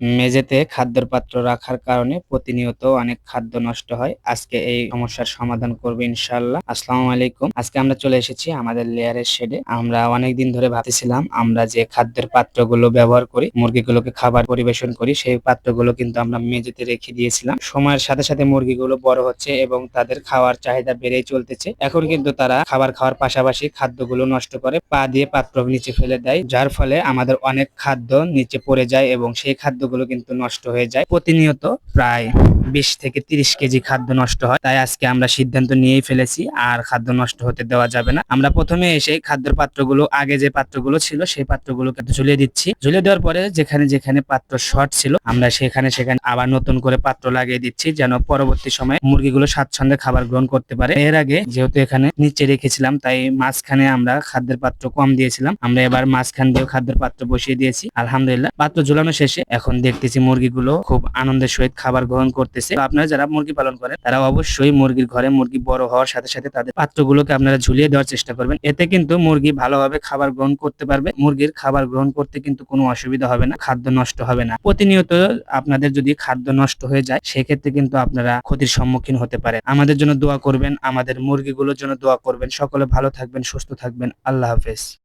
মেঝেতে খাদ্যের পাত্র রাখার কারণে প্রতিনিয়ত অনেক খাদ্য নষ্ট হয়। আজকে এই সমস্যার সমাধান করবে ইনশাল্লাহ আসসালামু আলাইকুম। আজকে আমরা চলে এসেছি আমাদের লেয়ারের শেডে। আমরা অনেক দিন ধরে ভাবতেছিলাম আমরা যে খাদ্যের পাত্রগুলো ব্যবহার করি, মুরগিগুলোকে খাবার পরিবেশন করি, সেই পাত্রগুলো কিন্তু আমরা মেঝেতে রেখে দিয়েছিলাম। সময়ের সাথে সাথে মুরগিগুলো বড় হচ্ছে এবং তাদের খাওয়ার চাহিদা বেড়েই চলতেছে। এখন কিন্তু তারা খাবার খাওয়ার পাশাপাশি খাদ্যগুলো নষ্ট করে, পা দিয়ে পাত্র নিচে ফেলে দেয়, যার ফলে আমাদের অনেক খাদ্য নিচে পড়ে যায় এবং সেই খাদ্যগুলো কিন্তু নষ্ট হয়ে যায় প্রতিনিয়ত প্রায়। বিশ থেকে তিরিশ কেজি খাদ্য নষ্ট হয়। তাই আজকে আমরা সিদ্ধান্ত নিয়েই ফেলেছি, আর খাদ্য নষ্ট হতে দেওয়া যাবে না। আমরা প্রথমে এসে খাদ্যের পাত্রগুলো, আগে যে পাত্রগুলো ছিল, সেই পাত্রগুলোকে ঝুলিয়ে দিচ্ছি। ঝুলিয়ে দেওয়ার পরে যেখানে যেখানে পাত্র শর্ট ছিল, আমরা সেখানে সেখানে আবার নতুন করে পাত্র লাগিয়ে দিচ্ছি, যেন পরবর্তী সময়ে মুরগিগুলো স্বাচ্ছন্দ্যে খাবার গ্রহণ করতে পারে। এর আগে যেহেতু এখানে নিচে রেখেছিলাম, তাই মাঝখানে আমরা খাদ্যের পাত্র কম দিয়েছিলাম। আমরা এবার মাঝখান দিয়ে খাদ্যের পাত্র বসিয়ে দিয়েছি। আলহামদুলিল্লাহ, পাত্র ঝুলানো শেষে এখন দেখতেছি মুরগিগুলো খুব আনন্দের সহিত খাবার গ্রহণ করতেছে। আপনারা যারা মুরগি পালন করেন, তারা অবশ্যই মুরগির ঘরে মুরগি বড় হওয়ার সাথে সাথে তাদের পাত্রগুলোকে আপনারা ঝুলিয়ে দেওয়ার চেষ্টা করবেন। এতে কিন্তু মুরগি ভালোভাবে খাবার গ্রহণ করতে পারবে। মুরগির খাবার গ্রহণ করতে কিন্তু কোনো অসুবিধা হবে না, খাদ্য নষ্ট হবে না। প্রতিনিয়ত আপনাদের যদি খাদ্য নষ্ট হয়ে যায়, সেক্ষেত্রে কিন্তু আপনারা ক্ষতির সম্মুখীন হতে পারেন। আমাদের জন্য দোয়া করবেন, আমাদের মুরগিগুলোর জন্য দোয়া করবেন। সকলে ভালো থাকবেন, সুস্থ থাকবেন। আল্লাহ হাফেজ।